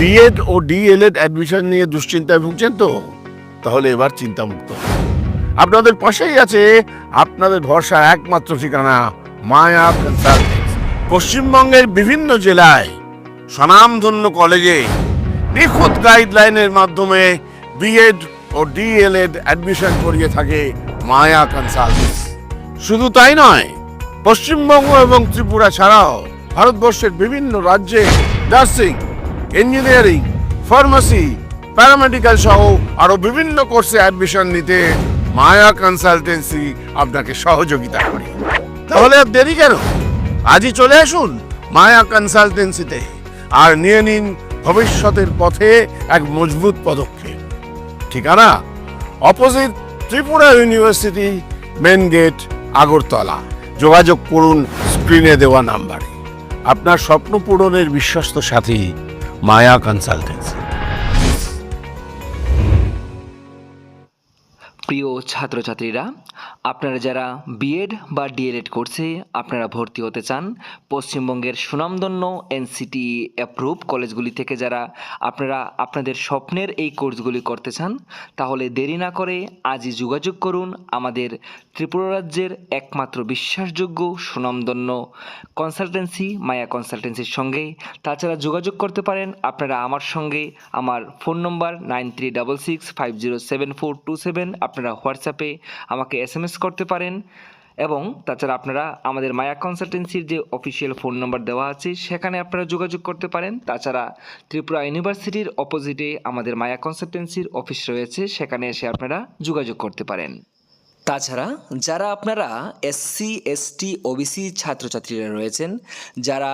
B Ed ও D.El.Ed admission নিয়ে দুশ্চিন্তায় ভুগছেন তো? তাহলে এবার চিন্তামুক্ত। আপনাদের পাশেই আছে আপনাদের ভরসা একমাত্র ঠিকানা মায়া কনসালটেন্স পশ্চিমবঙ্গের বিভিন্ন জেলায় স্বনামধন্য কলেজে নিখুঁত গাইডলাইনের মাধ্যমে বিএড ও ডিএলএড অ্যাডমিশন করিয়ে থাকে মায়া কনসালটেন্স শুধু তাই নয়, পশ্চিমবঙ্গ এবং ত্রিপুরা ছাড়াও ভারতবর্ষের বিভিন্ন রাজ্যে নার্সিং ইঞ্জিনিয়ারিং ফার্মাসি প্যারামেডিক্যাল সহ আরও বিভিন্ন কোর্সে অ্যাডমিশন নিতে মায়া কনসালটেন্সি আপনাকে সহযোগিতা করে। তাহলে আর দেরি কেন? আজই চলে আসুন মায়া কনসালটেন্সিতে আর নিয়ে নিন ভবিষ্যতের পথে এক মজবুত পদক্ষেপ। ঠিকানা? Opposite Tripura university main gate Agartala. যোগাযোগ করুন স্ক্রিনে দেওয়া নাম্বারে আপনার স্বপ্ন পূরণের বিশ্বস্ত সাথী মায়া কনসালটেন্সি প্রিয় ছাত্রছাত্রীরা আপনারা যারা বিএড বা ডিএলএড কোর্সে আপনারা ভর্তি হতে চান, পশ্চিমবঙ্গের সুনামধন্য এনসিটি অ্যাপ্রুভ কলেজগুলি থেকে যারা আপনারা আপনাদের স্বপ্নের এই কোর্সগুলি করতে চান, তাহলে দেরি না করে আজই যোগাযোগ করুন আমাদের ত্রিপুরা রাজ্যের একমাত্র বিশ্বাসযোগ্য সুনামধন্য কনসালটেন্সি মায়া কনসালটেন্সির সঙ্গে। তাছাড়া যোগাযোগ করতে পারেন আপনারা আমার সঙ্গে। আমার phone number nine three double six five zero seven four two seven আপনারা হোয়াটসঅ্যাপে আমাকে এম এস করতে পারেন এবং তাছাড়া আপনারা আমাদের মায়া কনসালটেন্সির যে অফিসিয়াল ফোন নম্বর দেওয়া আছে, সেখানে আপনারা যোগাযোগ করতে পারেন। তাছাড়া ত্রিপুরা ইউনিভার্সিটির অপোজিটে আমাদের মায়া কনসালটেন্সির অফিস রয়েছে, সেখানে এসে আপনারা যোগাযোগ করতে পারেন। তাছাড়া যারা আপনারা এসসি এসটি ওবিসি ছাত্রছাত্রীরা রয়েছেন, যারা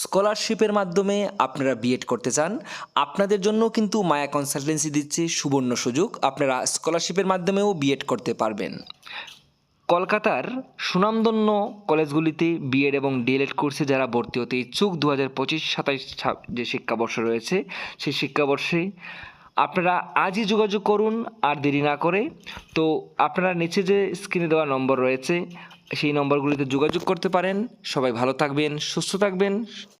স্কলারশিপের মাধ্যমে আপনারা বিএড করতে চান, আপনাদের জন্য কিন্তু মায়া কনসালটেন্সি দিচ্ছে সুবর্ণ সুযোগ, আপনারা স্কলারশিপের মাধ্যমেও বিএড করতে পারবেন। কলকাতার সুনামধন্য কলেজগুলিতে বিএড এবং ডিএলএড কোর্সে যারা ভর্তি হতে ইচ্ছুক দু হাজার পঁচিশ, সাতাইশ যে শিক্ষাবর্ষ রয়েছে, সেই শিক্ষাবর্ষে আপনারা আজই যোগাযোগ করুন, আর দেরি না করে। তো আপনারা নিচে যে স্ক্রিনে দেওয়া নম্বর রয়েছে সেই নম্বরগুলিতে যোগাযোগ করতে পারেন। সবাই ভালো থাকবেন সুস্থ থাকবেন।